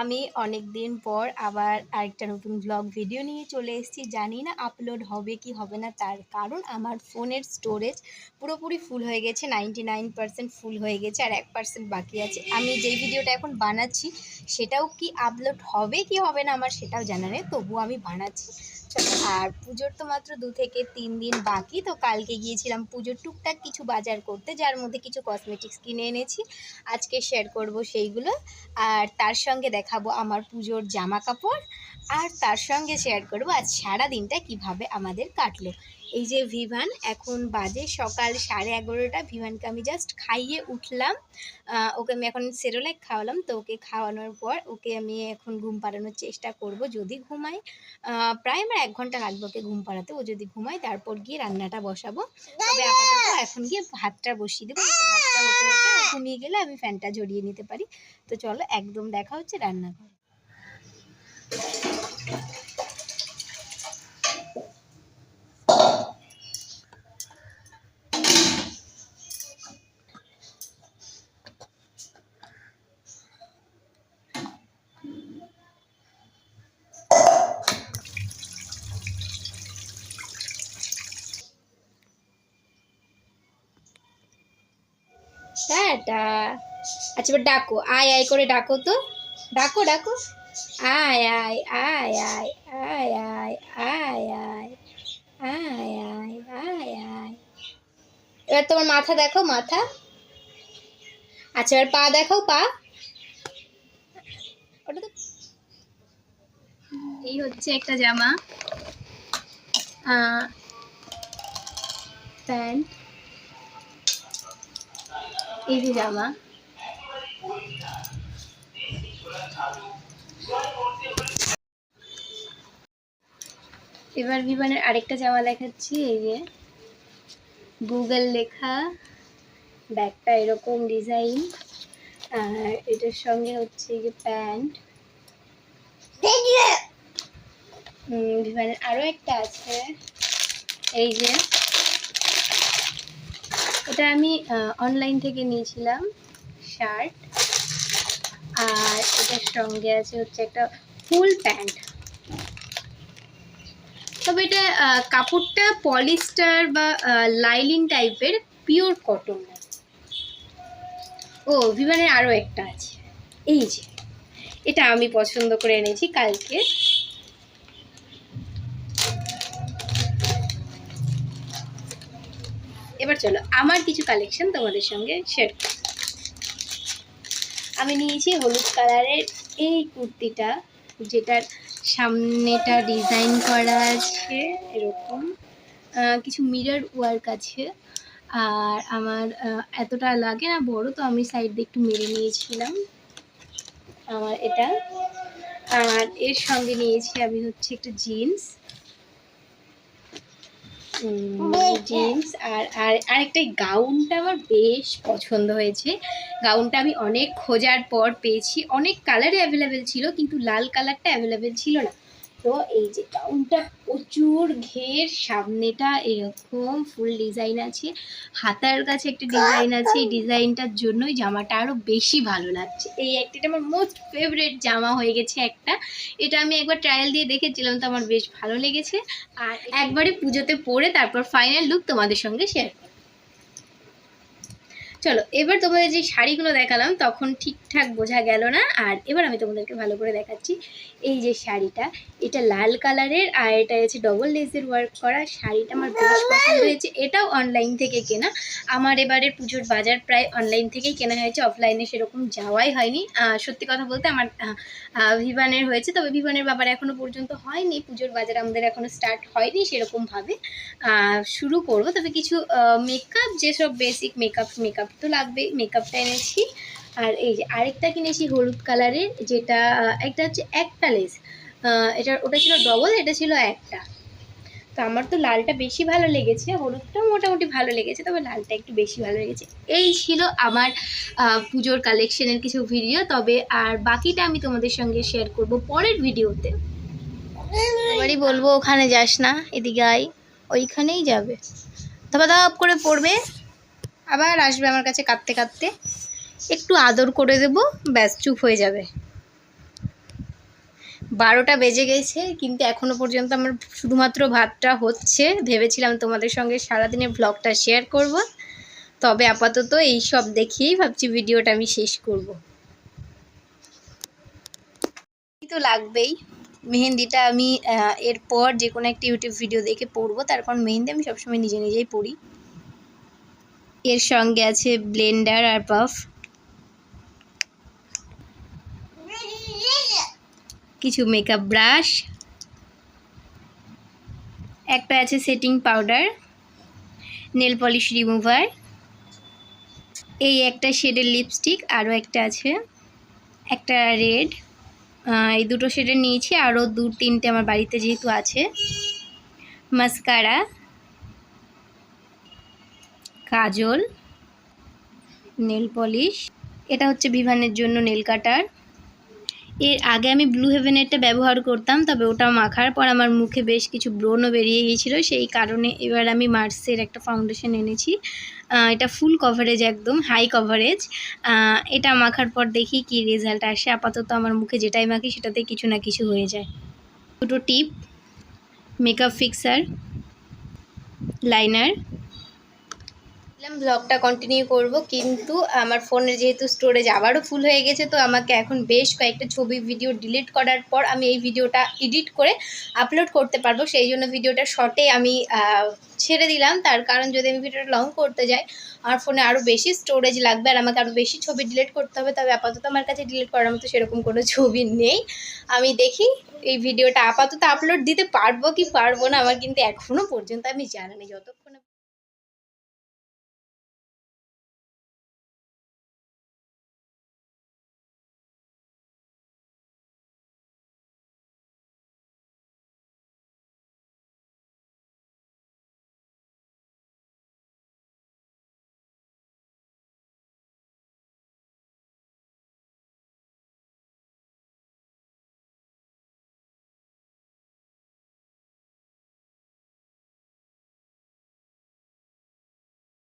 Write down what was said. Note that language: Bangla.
আমি অনেক দিন পর আবার আরেকটা নতুন ব্লগ ভিডিও নিয়ে চলে এসেছি। জানি না আপলোড হবে কি হবে না, তার কারণ আমার ফোনের স্টোরেজ পুরোপুরি ফুল হয়ে গেছে নাইনটি ফুল হয়ে গেছে আর এক পার্সেন্ট বাকি আছে। আমি যেই ভিডিওটা এখন বানাচ্ছি, সেটাও কি আপলোড হবে কি হবে না আমার সেটাও জানা নেই, তবুও আমি বানাচ্ছি। আর পুজোর তো মাত্র দু থেকে তিন দিন বাকি, তো কালকে গিয়েছিলাম পুজোর টুকটাক কিছু বাজার করতে, যার মধ্যে কিছু কসমেটিক্স কিনে এনেছি। আজকে শেয়ার করব সেইগুলো, আর তার সঙ্গে দেখাবো আমার পুজোর জামা কাপড় আর তার সঙ্গে শেয়ার করব আজ সারা দিনটা কীভাবে আমাদের কাটলো। এই যে ভিভান, এখন বাজে সকাল সাড়ে এগারোটা। ভিভানকে আমি জাস্ট খাইয়ে উঠলাম। ওকে আমি এখন সেরোলাক খাওয়ালাম, তো ওকে খাওয়ানোর পর ওকে আমি এখন ঘুম পাড়ানোর চেষ্টা করব যদি ঘুমাই প্রায় আমার এক ঘণ্টা লাগবে ওকে ঘুম পাড়াতে, ও যদি ঘুমায় তারপর গিয়ে রান্নাটা বসাবো। তবে আপাতত এখন গিয়ে ভাতটা বসিয়ে দেবো ভাতটা হতে হতে ঘুমিয়ে গেলে আমি ফ্যানটা ঝরিয়ে নিতে পারি। তো চলো একদম দেখা হচ্ছে রান্নাঘর। টাটা আচ্ছা এবার ডাকো আয় আয় করে ডাকো তো ডাকো ডাকো আয় আয় আয় আয় আয় আয় আয় আয় আয় আয় আয় আয় এবার তোমার মাথা দেখো মাথা আচ্ছা এবার পা দেখাও পা ওটা তো এই হচ্ছে একটা জামা প্যান্ট এই যে জামা। এবার বিমানের আরেকটা জামা দেখাচ্ছি এই যে। গুগল লেখা ব্যাগটা এরকম ডিজাইন। আর এটার সঙ্গে হচ্ছে যে প্যান্ট। বিমানের আরও একটা আছে। এই যে। এটা আমি অনলাইন থেকে নিয়েছিলাম শার্ট আর এটার সঙ্গে আছে হচ্ছে একটা ফুল প্যান্ট তবে এটা কাপড়টা পলিস্টার বা লাইলিন টাইপের পিওর কটন ও বিমানের আরও একটা আছে। এই যে, এটা আমি পছন্দ করে এনেছি কালকে। এবার চলো, আমার কিছু কালেকশন তোমাদের সঙ্গে শেয়ার করি। আমি নিয়েছি হলুদ কালারের এই কুর্তিটা, যেটার সামনেটা ডিজাইন করা আছে এরকম। কিছু মিরর ওয়ার্ক আছে। আর আমার এতটা লাগে না, বড় তো আমি সাইড দিয়ে একটু মেরে নিয়েছিলাম। আমার এটা। আর এর সঙ্গে নিয়েছি আমি হচ্ছে একটা জিন্স জিন্স আর আর আরেকটা গাউনটা আমার বেশ পছন্দ হয়েছে। গাউনটা আমি অনেক খোঁজার পর পেয়েছি। অনেক কালারে অ্যাভেলেবেল ছিল কিন্তু লাল কালারটা অ্যাভেলেবেল ছিল না। তো এই যে গাউনটা প্রচুর ঘের সামনেটা এরকম ফুল ডিজাইন আছে। হাতার কাছে একটা ডিজাইন আছে এই ডিজাইনটার জন্যই জামাটা আরও বেশি ভালো লাগছে। এই একটা আমার মোস্ট ফেভারেট জামা হয়ে গেছে একটা। এটা আমি একবার ট্রায়াল দিয়ে দেখেছিলাম তো আমার বেশ ভালো লেগেছে। আর একবারে পুজোতে পরে তারপর ফাইনাল লুক তোমাদের সঙ্গে শেয়ার করব। চলো এবার তোমাদের যে শাড়িগুলো দেখালাম তখন ঠিকঠাক বোঝা গেল না। আর এবার আমি তোমাদেরকে ভালো করে দেখাচ্ছি। এই যে শাড়িটা এটা লাল কালারের আর এটা হচ্ছে ডবল লেসের ওয়ার্ক করা শাড়িটা আমার বেশ পছন্দ হয়েছে। এটাও অনলাইন থেকে কেনা। আমার এবারে পুজোর বাজার প্রায় অনলাইন থেকেই কেনা হয়েছে। অফলাইনে সেরকম যাওয়াই হয়নি। সত্যি কথা বলতে আমার ভিভানের হয়েছে। তবে ভিভানের ব্যাপারে এখনও পর্যন্ত হয়নি। পুজোর বাজার আমাদের এখনও স্টার্ট হয়নি সেরকমভাবে। শুরু করব। তবে কিছু মেকআপ যেসব বেসিক মেকআপ মেকআপ তো লাগবেই মেকআপটা এনেছি। আর এই যে আরেকটা কিনেছি হলুদ কালারের, যেটা একটা হচ্ছে একটা লেস এটা ওটা ছিল ডবল এটা ছিল একটা। তো আমার তো লালটা বেশি ভালো লেগেছে, হলুদটাও মোটামুটি ভালো লেগেছে, তবে লালটা একটু বেশি ভালো লেগেছে। এই ছিল আমার পুজোর কালেকশনের কিছু ভিডিও তবে আর বাকিটা আমি তোমাদের সঙ্গে শেয়ার করব পরের ভিডিওতে এবারই বলব, ওখানে যাস না, এদিকে আয়, ওইখানেই যাবে। ধপা ধপ করে পড়বে। আবার আসবে আমার কাছে কাঁদতে কাঁদতে। একটু আদর করে দেবো, ব্যাস চুপ হয়ে যাবে। বারোটা বেজে গেছে, কিন্তু এখনও পর্যন্ত আমার শুধুমাত্র ভাতটা হচ্ছে। ভেবেছিলাম তোমাদের সঙ্গে সারাদিনের ব্লগটা শেয়ার করব। তবে আপাতত এই সব দেখিয়েই ভাবছি ভিডিওটা আমি শেষ করব। তো লাগবেই। মেহেন্দিটা আমি এরপর যে কোনো একটা ইউটিউব ভিডিও দেখে পড়ব। তার কারণ মেহেন্দি আমি সবসময় নিজে নিজেই পড়ি। এর সঙ্গে আছে ব্লেন্ডার আর পাফ। কিছু মেকআপ ব্রাশ একটা আছে setting powder nail polish remover এই একটা শেডের লিপস্টিক আরও একটা আছে। একটা রেড এই দুটো শেডের নিয়েছি আরও দু তিনটে আমার বাড়িতে যেহেতু আছে। মাস্কারা কাজল, নেল পলিশ, এটা হচ্ছে বিভানের জন্য নেল কাটার। এর আগে আমি ব্লু হেভেনেরটা ব্যবহার করতাম, তবে ওটা মাখার পর আমার মুখে বেশ কিছু ব্রণও বেরিয়ে গিয়েছিল, সেই কারণে এবার আমি মার্সের একটা ফাউন্ডেশন এনেছি। এটা ফুল কভারেজ একদম, হাই কভারেজ। এটা মাখার পর দেখি কি রেজাল্ট আসে। আপাতত আমার মুখে যেটাই মাখি সেটাতে কিছু না কিছু হয়ে যায়। দুটো টিপ, মেকআপ ফিক্সার, লাইনার। ব্লগটা কন্টিনিউ করব, কিন্তু আমার ফোনের যেহেতু স্টোরেজ আবারও ফুল হয়ে গেছে, তো আমাকে এখন বেশ কয়েকটা ছবি ভিডিও ডিলিট করার পর আমি এই ভিডিওটা এডিট করে আপলোড করতে পারব। সেই জন্য ভিডিওটা শর্টে আমি ছেড়ে দিলাম। তার কারণ যদি আমি ভিডিওটা লং করতে যাই, আমার ফোনে আরও বেশি স্টোরেজ লাগবে আর আমাকে আরও বেশি ছবি ডিলিট করতে হবে। তবে আপাতত আমার কাছে ডিলিট করার মতো সেরকম কোনো ছবি নেই। আমি দেখি এই ভিডিওটা আপাতত আপলোড দিতে পারব কি পারব না, আমার কিন্তু এখনও পর্যন্ত আমি জানি যত